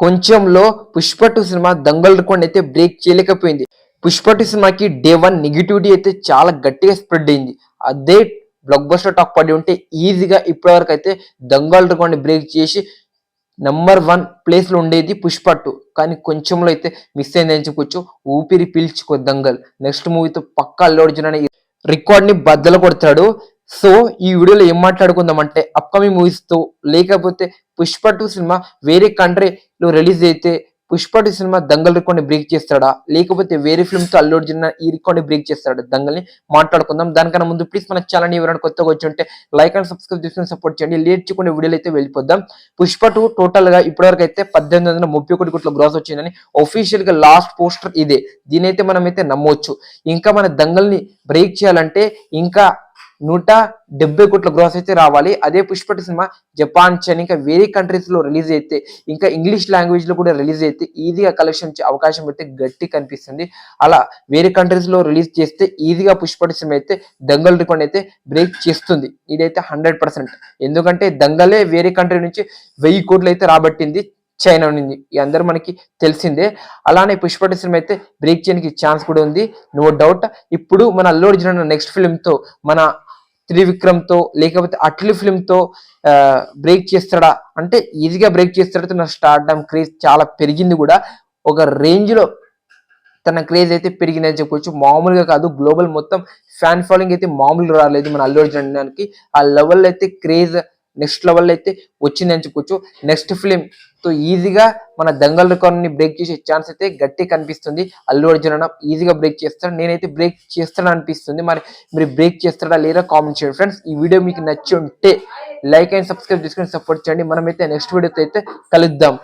కొంచెంలో Pushpa two cinema Dangal record అయితే break చేయలేకపోయింది. పుష్ప టూ సినిమాకి డే వన్ నెగిటివిటీ అయితే చాలా గట్టిగా స్ప్రెడ్ అయింది. అదే బ్లాక్ బస్టర్ టాక్ పడి ఉంటే ఈజీగా ఇప్పటివరకు అయితే దంగల్ రికార్డ్ని బ్రేక్ చేసి నంబర్ వన్ ప్లేస్లో ఉండేది పుష్ప టూ కానీ కొంచెంలో అయితే మిస్ అయింది అని చెప్పొచ్చు. ఊపిరి పీల్చుకో దంగల్. నెక్స్ట్ మూవీతో పక్కా అల్లు అర్జున్ అనే రికార్డ్ని బద్దలు కొడతాడు. సో ఈ వీడియోలో ఏం మాట్లాడుకుందామంటే అప్కమింగ్ మూవీస్తో లేకపోతే పుష్ప టూ సినిమా వేరే కంట్రీలో రిలీజ్ అయితే పుష్ప టూ సినిమా దంగల్ రికార్డ్ని బ్రేక్ చేస్తాడా? లేకపోతే వేరే ఫిల్మ్తో అల్లు అర్జున్ ఈ రికార్డ్ని బ్రేక్ చేస్తాడా? దంగల్ని మాట్లాడుకుందాం. దానికన్నా ముందు ప్లీజ్ మన ఛానల్ ఎవరైనా కొత్తగా వచ్చి ఉంటే లైక్ అండ్ సబ్స్క్రైబ్ చేసుకుని సపోర్ట్ చేయండి. లేట్ చేయకుండా వీడియోలు అయితే వెళ్ళిపోద్దాం. పుష్ప టూ టోటల్గా ఇప్పటివరకు అయితే పద్దెనిమిది వందల ముప్పై ఒకటి కోట్ల గ్రాస్ వచ్చిందని ఒఫీషియల్గా లాస్ట్ పోస్టర్ ఇదే. దీని అయితే మనం అయితే నమ్మవచ్చు ఇంకా మన దంగల్ని బ్రేక్ చేయాలంటే ఇంకా నూట డెబ్బై కోట్ల గ్రాస్ అయితే రావాలి. అదే పుష్పటి సినిమా జపాన్ చైనా ఇంకా వేరే కంట్రీస్లో రిలీజ్ అయితే ఇంకా ఇంగ్లీష్ లాంగ్వేజ్లో కూడా రిలీజ్ అయితే ఈజీగా కలెక్షన్ వచ్చే అవకాశం అయితే గట్టి కనిపిస్తుంది. అలా వేరే కంట్రీస్లో రిలీజ్ చేస్తే ఈజీగా పుష్పటి సినిమా అయితే దంగల్ రికార్డ్ అయితే బ్రేక్ చేస్తుంది. ఇదైతే హండ్రెడ్ పర్సెంట్ ఎందుకంటే దంగలే వేరే కంట్రీ నుంచి వెయ్యి కోట్లు అయితే రాబట్టింది చైనా ఉంది ఈ అందరూ మనకి తెలిసిందే. అలానే పుష్పటి సినిమా అయితే బ్రేక్ చేయడానికి ఛాన్స్ కూడా ఉంది. నో డౌట్ ఇప్పుడు మన అల్లు అర్జున్ నెక్స్ట్ ఫిల్మ్తో మన త్రివిక్రమ్తో లేకపోతే అట్లీ ఫిల్మ్తో బ్రేక్ చేస్తాడా? అంటే ఈజీగా బ్రేక్ చేస్తాడు నా స్టార్డమ్ క్రేజ్ చాలా పెరిగింది కూడా. ఒక రేంజ్లో తన క్రేజ్ అయితే పెరిగిందని చెప్పొచ్చు. మామూలుగా కాదు గ్లోబల్ మొత్తం ఫ్యాన్ ఫాలోయింగ్ అయితే మామూలుగా రాలేదు మన అల్లు అర్జున్ అనడానికి ఆ లెవెల్ అయితే క్రేజ్ నెక్స్ట్ లెవెల్ అయితే వచ్చిందని చెప్పొచ్చు. నెక్స్ట్ ఫిలిం సో ఈజీగా మన దంగల్ రికార్డ్ని బ్రేక్ చేసే ఛాన్స్ అయితే గట్టి కనిపిస్తుంది. అల్లు అర్జున్ అన్న ఈజీగా బ్రేక్ చేస్తాడు. నేనైతే బ్రేక్ చేస్తాను అనిపిస్తుంది. మరి మీరు బ్రేక్ చేస్తాడా లేదా కామెంట్ చేయండి ఫ్రెండ్స్ ఈ వీడియో మీకు నచ్చి ఉంటే లైక్ అండ్ సబ్స్క్రైబ్ చేసుకొని సపోర్ట్ చేయండి. మనమైతే నెక్స్ట్ వీడియోతో అయితే కలుద్దాం.